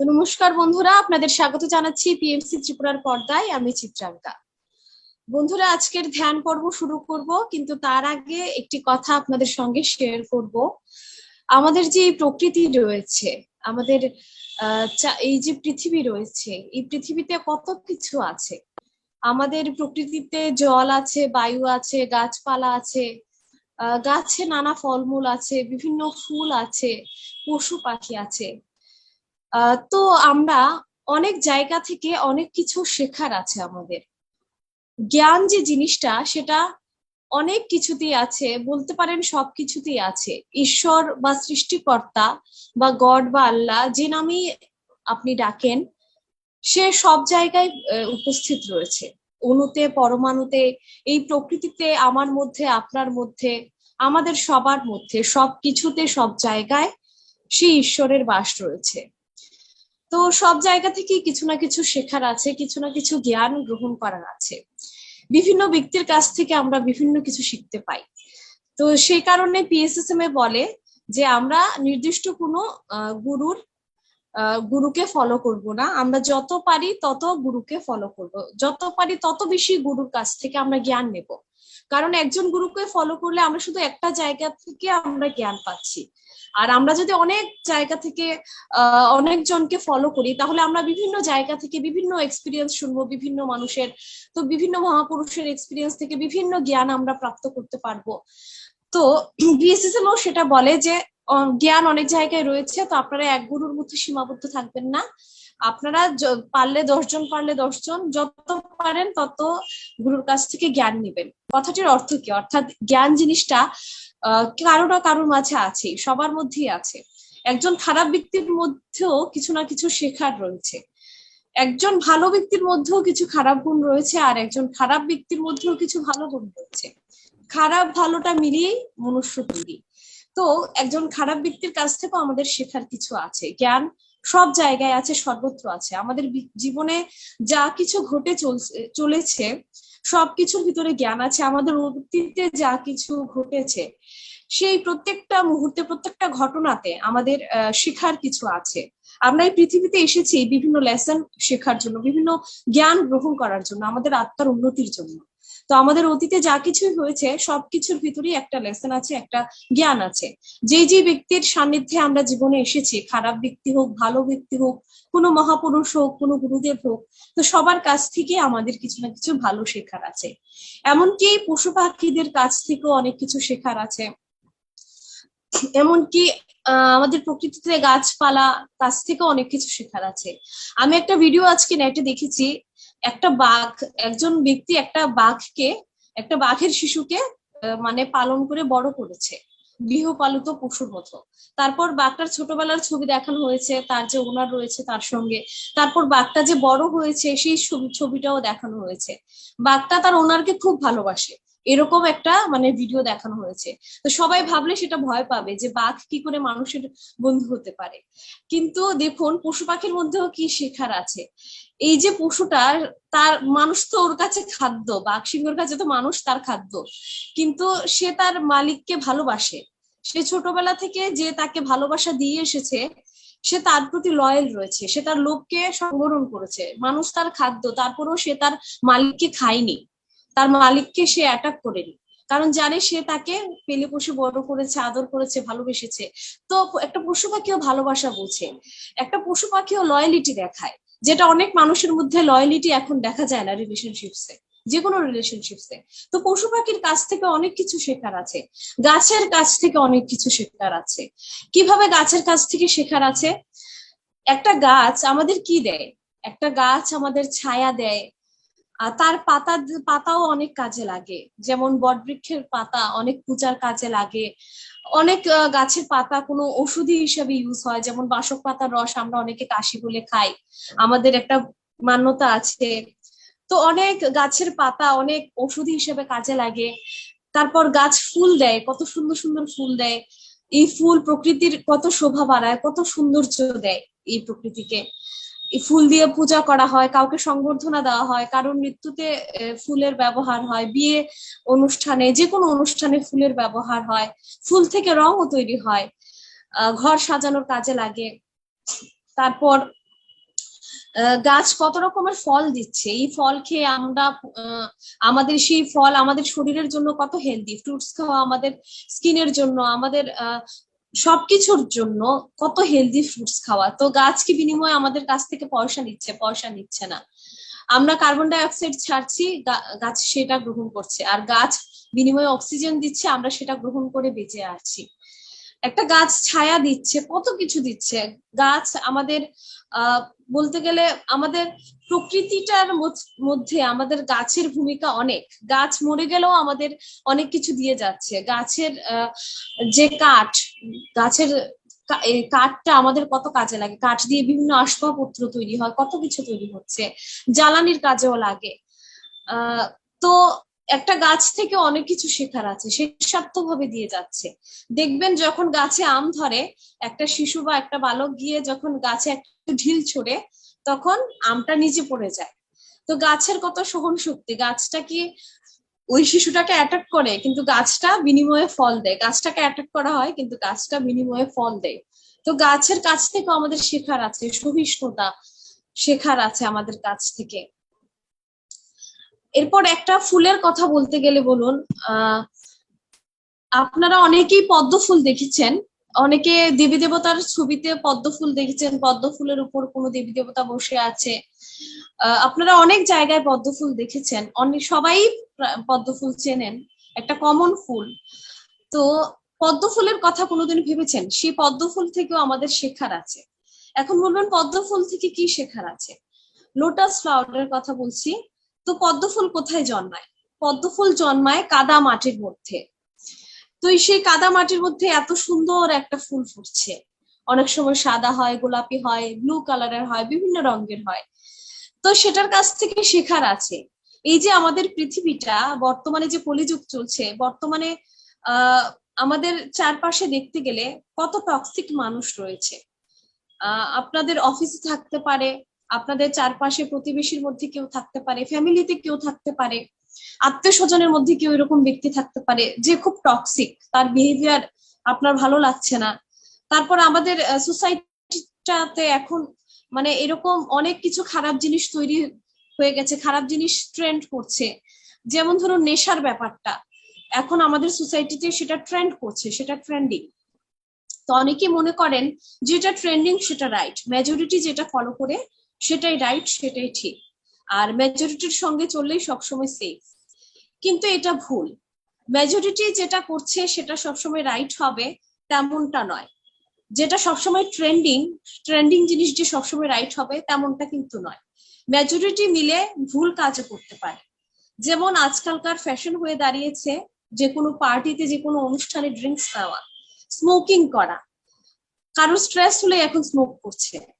তো নমস্কার বন্ধুরা, আপনাদের স্বাগত জানাচ্ছি পিএমসি ত্রিপুরার পর্দায়। আমি চিত্রাঙ্কা। বন্ধুরা, আজকের ধ্যান পর্ব শুরু করব, কিন্তু তার আগে একটি কথা আপনাদের সঙ্গে শেয়ার করব। আমাদের যে প্রকৃতি রয়েছে, আমাদের এই যে পৃথিবী রয়েছে, এই পৃথিবীতে কত কিছু আছে? আমাদের প্রকৃতিতে জল আছে, বায়ু আছে, গাছপালা আছে গাছে নানা ফলমূল আছে, বিভিন্ন ফুল আছে, পশু পাখি আছে। তো আমরা অনেক জায়গা থেকে অনেক কিছু শেখার আছে আমাদের। জ্ঞান যে জিনিসটা, সেটা অনেক কিছুতেই আছে, বলতে পারেন সব কিছুতেই আছে। ঈশ্বর বা সৃষ্টিকর্তা বা গড বা আল্লাহ, যে নামেই আপনি ডাকেন, সে সব জায়গায় উপস্থিত রয়েছে। অনুতে পরমাণুতে, এই প্রকৃতিতে, আমার মধ্যে, আপনার মধ্যে, আমাদের সবার মধ্যে সব কিছুতে সব জায়গায় সে ঈশ্বরের বাস রয়েছে। তো সব জায়গা থেকে কিছু না কিছু শেখার আছে, কিছু না কিছু জ্ঞান গ্রহণ করার আছে। বিভিন্ন ব্যক্তির কাছ থেকে আমরা বিভিন্ন কিছু শিখতে পাই। তো সেই কারণে পিএসএসএম এ বলে যে, আমরা নির্দিষ্ট কোনো গুরুর গুরুকে ফলো করব না। আমরা যত পারি তত গুরুকে ফলো করব। যত পারি তত বেশি গুরুর কাছ থেকে আমরা জ্ঞান নেব। কারণ একজন গুরুকে ফলো করলে আমরা শুধু একটা জায়গা থেকে আমরা জ্ঞান পাচ্ছি। আর আমরা যদি অনেক জায়গা থেকে অনেক জনকে ফলো করি, তাহলে আমরা বিভিন্ন জায়গা থেকে বিভিন্ন এক্সপিরিয়েন্স শুনব, বিভিন্ন মানুষের, তো বিভিন্ন মহাপুরুষের এক্সপিরিয়েন্স থেকে বিভিন্ন জ্ঞান আমরা প্রাপ্ত করতে পারব। তো বিএসএসএমও সেটা বলে যে জ্ঞান অনেক জায়গায় রয়েছে, তো আপনারা এক গুরুর মধ্যে সীমাবদ্ধ থাকবেন না। আপনারা পারলে দশজন পারলে দশজন, যত পারেন তত গুরুর কাছ থেকে জ্ঞান নেবেন। কথাটির অর্থ কি? অর্থাৎ জ্ঞান জিনিসটা কারও না কারোর মাঝে আছে সবার মধ্যেই আছে। একজন খারাপ ব্যক্তির মধ্যেও কিছু না কিছু শেখার রয়েছে। একজন ভালো ব্যক্তির মধ্যেও কিছু খারাপ গুণ রয়েছে আর একজন খারাপ ব্যক্তির মধ্যেও কিছু ভালো গুণ রয়েছে। খারাপ ভালোটা মিলিয়েই মনুষ্য তৈরি। তো একজন খারাপ ব্যক্তির কাছ থেকেও আমাদের শেখার কিছু আছে। জ্ঞান সব জায়গায় আছে, সর্বত্র আছে। আমাদের জীবনে যা কিছু ঘটে চলছে, চলেছে, সবকিছুর ভিতরে জ্ঞান আছে। আমাদের অতীতে যা কিছু ঘটেছে সেই প্রত্যেকটা মুহূর্তে, প্রত্যেকটা ঘটনাতে আমাদের শেখার কিছু আছে। আমরা এই পৃথিবীতে এসেছি বিভিন্ন লেসন শেখার জন্য, বিভিন্ন জ্ঞান গ্রহণ করার জন্য, আমাদের আত্মার উন্নতির জন্য। তো আমাদের অতীতে যা কিছুই হয়েছে, সবকিছুর ভিতরেই একটা লেসন আছে, একটা জ্ঞান আছে। যে যে ব্যক্তির সান্নিধ্যে আমরা জীবনে এসেছি, খারাপ ব্যক্তি হোক, ভালো ব্যক্তি হোক, কোনো মহাপুরুষ হোক, কোনো গুরুদেব হোক, তো সবার কাছ থেকে আমাদের কিছু না কিছু ভালো শেখার আছে। এমনকি পশু পাখিদের কাছ থেকেও অনেক কিছু শেখার আছে। এমনকি আমাদের প্রকৃতিতে গাছপালা কাছ থেকে অনেক কিছু শেখার আছে। আমি একটা ভিডিও আজকে নেটে দেখেছি, একটা বাঘ, একজন ব্যক্তি একটা বাঘকে, একটা বাঘের শিশুকে মানে পালন করে বড় করেছে, গৃহপালিত পশুর মতো। তারপর বাঘটার ছোটবেলার ছবি দেখানো হয়েছে, তার যে ওনার রয়েছে তার সঙ্গে। তারপর বাঘটা যে বড় হয়েছে, সেই ছবিটাও দেখানো হয়েছে। বাঘটা তার ওনারকে খুব ভালোবাসে। এরকম একটা মানে ভিডিও দেখানো হয়েছে। তো সবাই ভাবলে সেটা ভয় পাবে যে বাঘ কি করে মানুষের বন্ধু হতে পারে। কিন্তু দেখুন, পশু পাখির মধ্যেও কি শেখার আছে? এই যে পশুটা, তার, মানুষ তো ওর কাছে খাদ্য, বাঘ সিংহর কাছে তো মানুষ তার খাদ্য। কিন্তু সে তার মালিককে ভালোবাসে। সে ছোটবেলা থেকে যে তাকে ভালোবাসা দিয়ে এসেছে, সে তার প্রতি লয়াল রয়েছে। সে তার লোককে সংবরণ করেছে। মানুষ তার খাদ্য, তারপরেও সে তার মালিককে খায়নি। তার মালিককে সে অ্যাটাক করেনি। কারণ জানে সে তাকে পেলে পশু বড় করেছে, আদর করেছে, ভালোবেসেছে। তো একটা পশু পাখিও ভালোবাসা বোঝে। একটা পশু পাখিও লয়ালিটি দেখায়। যেটা অনেক মানুষের মধ্যে লয়ালিটি এখন দেখা যায় না রিলেশনশিপসে যে কোনো রিলেশনশিপসে তো পশু পাখির কাছ থেকে অনেক কিছু শেখার আছে। গাছের কাছ থেকে অনেক কিছু শেখার আছে। কীভাবে গাছের কাছ থেকে শেখার আছে? একটা গাছ আমাদের কি দেয়? একটা গাছ আমাদের ছায়া দেয়। তার পাতা, পাতাও অনেক কাজে লাগে। যেমন বটবৃক্ষের পাতা অনেক পূজার কাজে লাগে। অনেক গাছের পাতা কোনো ওষুধি হিসেবে ইউজ হয়। যেমন বাসক পাতার রস আমরা অনেকে কাশি বলে খাই। আমাদের একটা মান্যতা আছে। তো অনেক গাছের পাতা অনেক ওষুধি হিসেবে কাজে লাগে। তারপর গাছ ফুল দেয়, কত সুন্দর সুন্দর ফুল দেয়। এই ফুল প্রকৃতির কত শোভা বাড়ায়, কত সৌন্দর্য দেয় এই প্রকৃতিকে। ফুল দিয়ে পূজা করা হয়, কাউকে সংবর্ধনা দেওয়া হয়, কারোর মৃত্যুতে ফুলের ব্যবহার হয়, বিয়ে অনুষ্ঠানে, যে কোনো অনুষ্ঠানে ফুলের ব্যবহার হয়, ফুল থেকে রঙও তৈরি হয় ঘর সাজানোর কাজে লাগে, তারপর গাছ কত রকমের ফল দিচ্ছে, এই ফল খেয়ে আমরা আমাদের সেই ফল আমাদের শরীরের জন্য কত হেলদি ফ্রুটস খাওয়া আমাদের স্কিনের জন্য, আমাদের সবকিছুর জন্য কত হেলদি ফ্রুটস খাওয়া। তো গাছ কি বিনিময়ে আমাদের কাছ থেকে পয়সা নিচ্ছে পয়সা নিচ্ছে না। আমরা কার্বন ডাইঅক্সাইড ছাড়ছি গাছ সেটা গ্রহণ করছে। আর গাছ বিনিময়ে অক্সিজেন দিচ্ছে, আমরা সেটা গ্রহণ করে বেঁচে আছি। একটা গাছ ছায়া দিচ্ছে, কত কিছু দিচ্ছে। গাছ আমাদের বলতে গেলে আমাদের প্রকৃতিটার মধ্য- আমাদের গাছের ভূমিকা অনেক। গাছ মরে গেলেও আমাদের অনেক কিছু দিয়ে যাচ্ছে। গাছের যে কাঠ, গাছের কাঠটা আমাদের কত কাজে লাগে। কাঠ দিয়ে বিভিন্ন আসবাবপত্র তৈরি হয়, কত কিছু তৈরি হচ্ছে। জ্বালানির কাজেও লাগে। তো একটা গাছ থেকে অনেক কিছু শেখার আছে, সে ভাবে দিয়ে যাচ্ছে। দেখবেন যখন গাছে আম ধরে, একটা শিশু বা একটা বালক গিয়ে যখন গাছে একটা ঢিল ছোড়ে, তখন আমটা নিচে পড়ে যায়। তো গাছের কত সহন শক্তি, গাছটা কি ওই শিশুটাকে অ্যাটাক করে, কিন্তু গাছটা বিনিময়ে ফল দেয়। গাছটাকে অ্যাটাক করা হয়, কিন্তু গাছটা বিনিময়ে ফল দেয়। তো গাছের কাছ থেকে আমাদের শেখার আছে, সহিষ্ণুতা শেখার আছে আমাদের কাছ থেকে। এরপর একটা ফুলের কথা বলতে গেলে বলুন আপনারা অনেকেই পদ্ম ফুল দেখেছেন। অনেকে দেবী দেবতার ছবিতে পদ্ম ফুল দেখেছেন, পদ্ম ফুলের উপর কোনো দেবী দেবতা বসে আছে। আপনারা অনেক জায়গায় পদ্ম ফুল দেখেছেন। অনেক, সবাই পদ্ম ফুল চেনেন। একটা কমন ফুল। তো পদ্ম ফুলের কথা কোনোদিন ভেবেছেন? সেই পদ্ম ফুল থেকেও আমাদের শেখার আছে। এখন বলবেন, পদ্ম ফুল থেকে কি শেখার আছে? লোটাস ফ্লাওয়ারের কথা বলছি। তো পদ্মফুল কোথায় জন্মায়? পদ্মফুল জন্মায় কাদা মাটির মধ্যে। তো সেই কাদা মাটির মধ্যে এত সুন্দর একটা ফুল ফুটছে। অনেক সময় সাদা হয়, গোলাপি হয় ব্লু কালারের হয়, বিভিন্ন রঙের হয়। তো সেটার কাছ থেকে শেখার আছে। এই যে আমাদের পৃথিবীটা, বর্তমানে যে কলিযুগ চলছে, বর্তমানে আমাদের চারপাশে দেখতে গেলে কত টক্সিক মানুষ রয়েছে। আপনাদের অফিসে থাকতে পারে আপনাদের চারপাশে প্রতিবেশীর মধ্যে কেউ থাকতে পারে, ফ্যামিলিতে কেউ থাকতে পারে আত্মীয় স্বজনের মধ্যে কেউ এরকম ব্যক্তি থাকতে পারে যে খুব টক্সিক তার বিহেভিয়ার আপনার ভালো লাগছে না। তারপর আমাদের সোসাইটিটাতে এখন মানে এরকম অনেক কিছু খারাপ জিনিস তৈরি হয়ে গেছে, খারাপ জিনিস ট্রেন্ড করছে। যেমন ধরুন নেশার ব্যাপারটা, এখন আমাদের সোসাইটিতে সেটা ট্রেন্ড করছে, সেটা ট্রেন্ডিং তো অনেকে মনে করেন যেটা ট্রেন্ডিং সেটা রাইট মেজরিটি যেটা ফলো করে সেটাই রাইট সেটাই ঠিক। আর মেজরিটির সঙ্গে চললেই সবসময় সেফ কিন্তু এটা ভুল। মেজরিটি যেটা করছে, সেটা সবসময় রাইট হবে তেমনটা নয়। যেটা সবসময় ট্রেন্ডিং ট্রেন্ডিং জিনিস যে সবসময় রাইট হবে তেমনটা কিন্তু নয়। মেজরিটি মিলে ভুল কাজও করতে পারে। যেমন আজকালকার ফ্যাশন হয়ে দাঁড়িয়েছে, যে কোনো পার্টিতে যে কোনো অনুষ্ঠানে ড্রিঙ্কস খাওয়া স্মোকিং করা। কারও স্ট্রেস হলে এখন স্মোক করছে।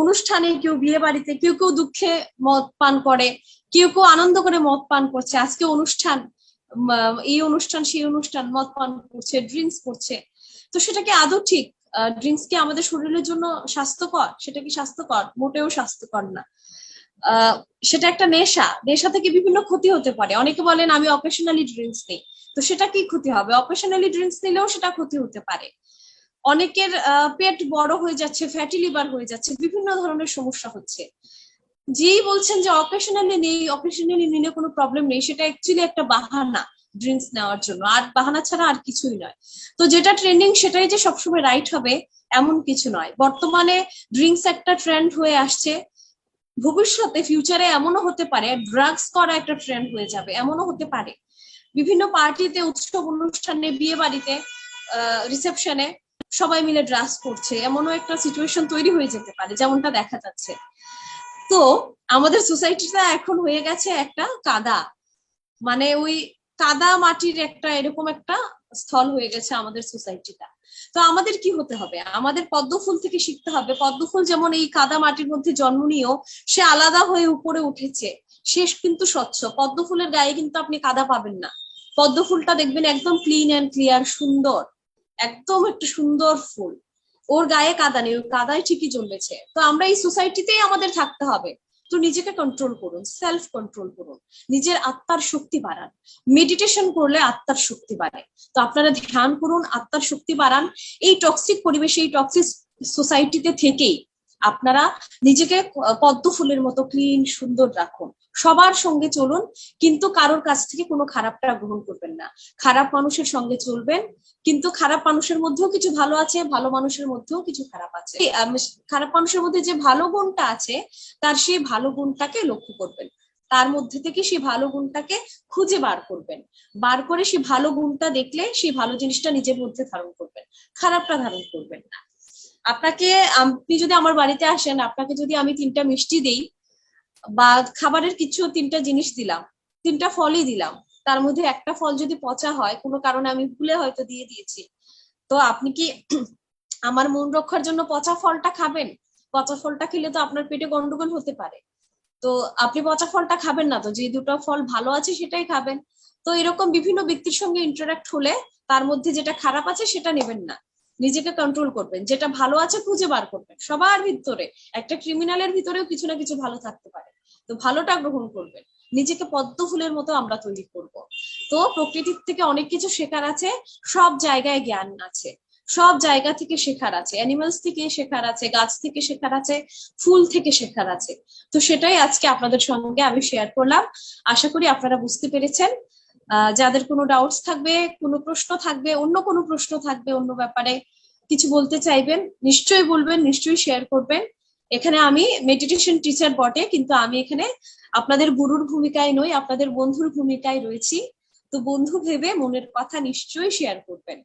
অনুষ্ঠানে কেউ বিয়ে বাড়িতে কেউ কেউ দুঃখে মদ পান করে, কেউ কেউ আনন্দ করে মদ পান করছে। আজকে অনুষ্ঠান এই অনুষ্ঠান, সেই অনুষ্ঠান মদ পান করছে ড্রিঙ্কস করছে। তো সেটাকে আদৌ ঠিক? ড্রিঙ্কস কি আমাদের শরীরের জন্য স্বাস্থ্যকর? সেটা কি স্বাস্থ্যকর? মোটেও স্বাস্থ্যকর না। সেটা একটা নেশা। নেশা থেকে বিভিন্ন ক্ষতি হতে পারে। অনেকে বলেন, আমি অকেশনালি ড্রিঙ্কস নিই। তো সেটা কি ক্ষতি হবে? অকেশনালি ড্রিঙ্কস নিলেও সেটা ক্ষতি হতে পারে। অনেকের পেট বড় হয়ে যাচ্ছে ফ্যাটি লিভার হয়ে যাচ্ছে, বিভিন্ন ধরনের সমস্যা হচ্ছে। যেই বলছেন যে অকেশনালি নেই অকেশনালি নিলে কোনো প্রবলেম নেই, সেটা অ্যাকচুয়ালি একটা বাহানা ড্রিঙ্কস নেওয়ার জন্য। আর বাহানা ছাড়া আর কিছুই নয়। তো যেটা ট্রেন্ডিং সেটাই যে সবসময় রাইট হবে, এমন কিছু নয়। বর্তমানে ড্রিঙ্কস একটা ট্রেন্ড হয়ে আসছে। ভবিষ্যতে ফিউচারে এমনও হতে পারে ড্রাগস করা একটা ট্রেন্ড হয়ে যাবে, এমনও হতে পারে। বিভিন্ন পার্টিতে উৎসব অনুষ্ঠানে, বিয়ে বাড়িতে রিসেপশনে সবাই মিলে ড্রাস করছে, এমনও একটা সিচুয়েশন তৈরি হয়ে যেতে পারে, যেমনটা দেখা যাচ্ছে। তো আমাদের সোসাইটিটা এখন হয়ে গেছে একটা কাদা। মানে ওই কাদা মাটির একটা এরকম একটা স্থল হয়ে গেছে আমাদের সোসাইটিটা তো আমাদের কি হতে হবে? আমাদের পদ্ম ফুল থেকে শিখতে হবে। পদ্ম ফুল যেমন এই কাদা মাটির মধ্যে জন্ম নিয়েও সে আলাদা হয়ে উপরে উঠেছে শেষ কিন্তু স্বচ্ছ। পদ্ম ফুলের গায়ে কিন্তু আপনি কাদা পাবেন না। পদ্ম ফুলটা দেখবেন একদম ক্লিন অ্যান্ড ক্লিয়ার সুন্দর। একদম একটা সুন্দর ফুল। ওর গায়ে কাদা নেই, ওর কাদায় ঠিকই জন্মেছে। তো আমরা এই সোসাইটিতেই আমাদের থাকতে হবে। তো নিজেকে কন্ট্রোল করুন সেলফ কন্ট্রোল করুন। নিজের আত্মার শক্তি বাড়ান। মেডিটেশন করলে আত্মার শক্তি বাড়ে। তো আপনারা ধ্যান করুন, আত্মার শক্তি বাড়ান। এই টক্সিক পরিবেশে, এই টক্সিক সোসাইটিতে থেকেই আপনারা নিজেকে পদ্ম ফুলের মতো ক্লিন সুন্দর রাখুন। সবার সঙ্গে চলুন, কিন্তু কারোর কাছ থেকে কোনো খারাপটা গ্রহণ করবেন না। খারাপ মানুষের সঙ্গে চলবেন, কিন্তু খারাপ মানুষের মধ্যেও কিছু ভালো আছে, ভালো মানুষের মধ্যেও কিছু খারাপ আছে। খারাপ মানুষের মধ্যে যে ভালো গুণটা আছে, তার সেই ভালো গুণটাকে লক্ষ্য করবেন। তার মধ্যে থেকে সেই ভালো গুণটাকে খুঁজে বার করবেন। বার করে সেই ভালো গুণটা দেখলে সেই ভালো জিনিসটা নিজের মধ্যে ধারণ করবেন। খারাপটা ধারণ করবেন না। আপনাকে আপনি যদি আমার বাড়িতে আসেন, আপনাকে যদি আমি তিনটা মিষ্টি দেই বা খাবারের কিছু তিনটা জিনিস দিলাম, তিনটা ফলই দিলাম, তার মধ্যে একটা ফল যদি পচা হয়, কোনো কারণে আমি ভুলে হয়তো দিয়ে দিয়েছি। তো আপনি কি আমার মন রক্ষার জন্য পচা ফলটা খাবেন? পচা ফলটা খেলে তো আপনার পেটে গন্ডগোল হতে পারে। তো আপনি পচা ফলটা খাবেন না তো? যে দুটো ফল ভালো আছে সেটাই খাবেন। তো এরকম বিভিন্ন ব্যক্তির সঙ্গে ইন্টারাক্ট হলে তার মধ্যে যেটা খারাপ আছে সেটা নেবেন না। নিজেকে কন্ট্রোল করবেন। যেটা ভালো আছে খুঁজে বার করবেন। সবার ভিতরে, একটা ক্রিমিনালের ভিতরেও কিছু না কিছু ভালো থাকতে পারে। তো ভালোটা গ্রহণ করবেন। নিজেকে পদ্ম ফুলের মতো আমরা তৈরি করব। তো প্রকৃতির থেকে অনেক কিছু শেখার আছে, সব জায়গায় জ্ঞান আছে। সব জায়গা থেকে শেখার আছে। অ্যানিমালস থেকে শেখার আছে, গাছ থেকে শেখার আছে, ফুল থেকে শেখার আছে। তো সেটাই আজকে আপনাদের সঙ্গে আমি শেয়ার করলাম। আশা করি আপনারা বুঝতে পেরেছেন। যাদের কোনো ডাউটস থাকবে, কোনো প্রশ্ন থাকবে, অন্য কোনো প্রশ্ন থাকবে অন্য ব্যাপারে, কিছু বলতে চাইবেন, নিশ্চয়ই বলবেন, নিশ্চয়ই শেয়ার করবেন। এখানে আমি মেডিটেশন টিচার বটে, কিন্তু আমি এখানে আপনাদের গুরুর ভূমিকায় নই, আপনাদের বন্ধুর ভূমিকায় রয়েছি। তো বন্ধু ভেবে মনের কথা নিশ্চয়ই শেয়ার করবেন।